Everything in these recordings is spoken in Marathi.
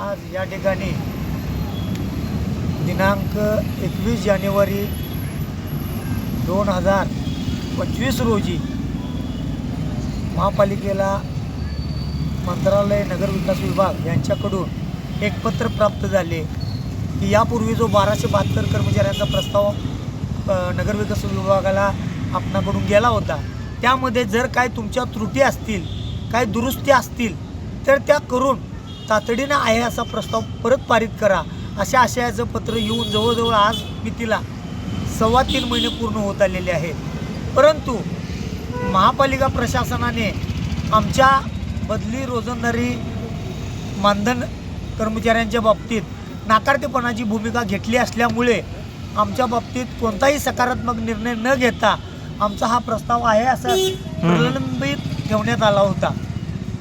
आज या ठिकाणी दिनांक एकवीस जानेवारी दोन हजार पंचवीस रोजी महापालिकेला मंत्रालय नगरविकास विभाग यांच्याकडून एक पत्र प्राप्त झाले की यापूर्वी जो बाराशे बहात्तर कर्मचाऱ्यांचा प्रस्ताव नगरविकास विभागाला आपणाकडून गेला होता त्यामध्ये जर काय तुमच्या त्रुटी असतील काय दुरुस्ती असतील तर त्या करून तातडीनं आहे असा प्रस्ताव परत पारित करा अशा आशयाचं पत्र येऊन जवळजवळ आज मितीला सव्वा तीन महिने पूर्ण होत आलेले आहेत. परंतु महापालिका प्रशासनाने आमच्या बदली रोजंदारी मानधन कर्मचाऱ्यांच्या बाबतीत नाकारतेपणाची भूमिका घेतली असल्यामुळे आमच्या बाबतीत कोणताही सकारात्मक निर्णय न घेता आमचा हा प्रस्ताव आहे असा प्रलंबित ठेवण्यात आला होता.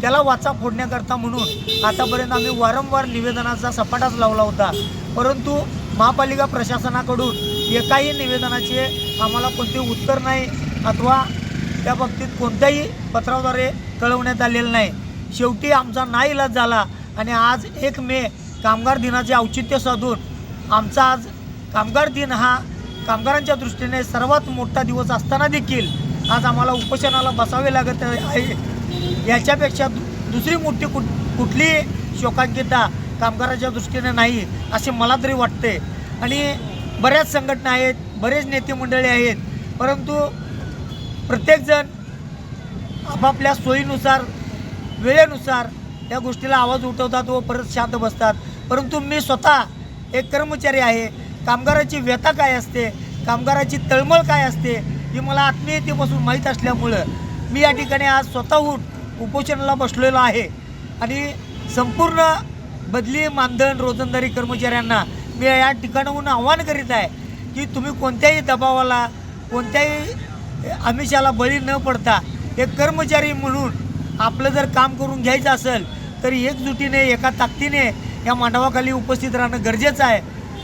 त्याला वाचा फोडण्याकरता म्हणून आतापर्यंत आम्ही वारंवार निवेदनाचा सपाटाच लावला होता. परंतु महापालिका प्रशासनाकडून एकाही निवेदनाचे आम्हाला कोणते उत्तर नाही अथवा त्या बाबतीत कोणत्याही पत्राद्वारे कळवण्यात आलेलं नाही. शेवटी आमचा नाईलाज झाला आणि आज एक मे कामगार दिनाचे औचित्य साधून आमचा आज कामगार दिन हा कामगारांच्या दृष्टीने सर्वात मोठा दिवस असताना देखील आज आम्हाला उपोषणाला बसावे लागत आहे. याच्यापेक्षा दु- दुसरी मोठी कुठ कुठली शोकांकिता कामगाराच्या दृष्टीने नाही असे मला तरी वाटते. आणि बऱ्याच संघटना आहेत बरेच नेते मंडळी आहेत परंतु प्रत्येकजण आपापल्या सोयीनुसार वेळेनुसार या गोष्टीला आवाज उठवतात व परत शांत बसतात. परंतु मी स्वतः एक कर्मचारी आहे. कामगाराची व्यथा काय असते? कामगाराची तळमळ काय असते? ही मला आत्मीयतेपासून माहीत असल्यामुळं मी या ठिकाणी आज स्वतःहून उपोषणाला बसलेलो आहे. आणि संपूर्ण बदली मानधन रोजंदारी कर्मचाऱ्यांना मी या ठिकाणाहून आव्हान करीत आहे की तुम्ही कोणत्याही दबावाला कोणत्याही आमिषाला बळी न पडता एक कर्मचारी म्हणून आपलं जर काम करून घ्यायचं असेल तर एकजुटीने एका ताकदीने या मांडवाखाली उपस्थित राहणं गरजेचं आहे.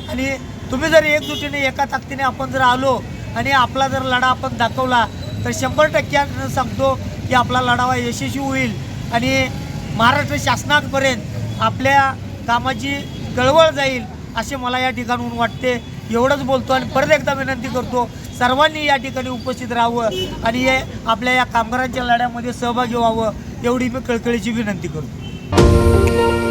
आणि तुम्ही जर एकजुटीने एका ताकदीने आपण जर आलो आणि आपला जर लढा आपण दाखवला तर शंभर टक्क्यानं सांगतो की आपला लढावा यशस्वी होईल. आणि महाराष्ट्र शासनापर्यंत आपल्या कामाची कळवळ जाईल असे मला या ठिकाणून वाटते. एवढंच बोलतो आणि परत एकदा विनंती करतो सर्वांनी या ठिकाणी उपस्थित राहावं आणि हे आपल्या या कामगारांच्या लढ्यामध्ये सहभागी व्हावं एवढी मी कळकळीची विनंती करतो.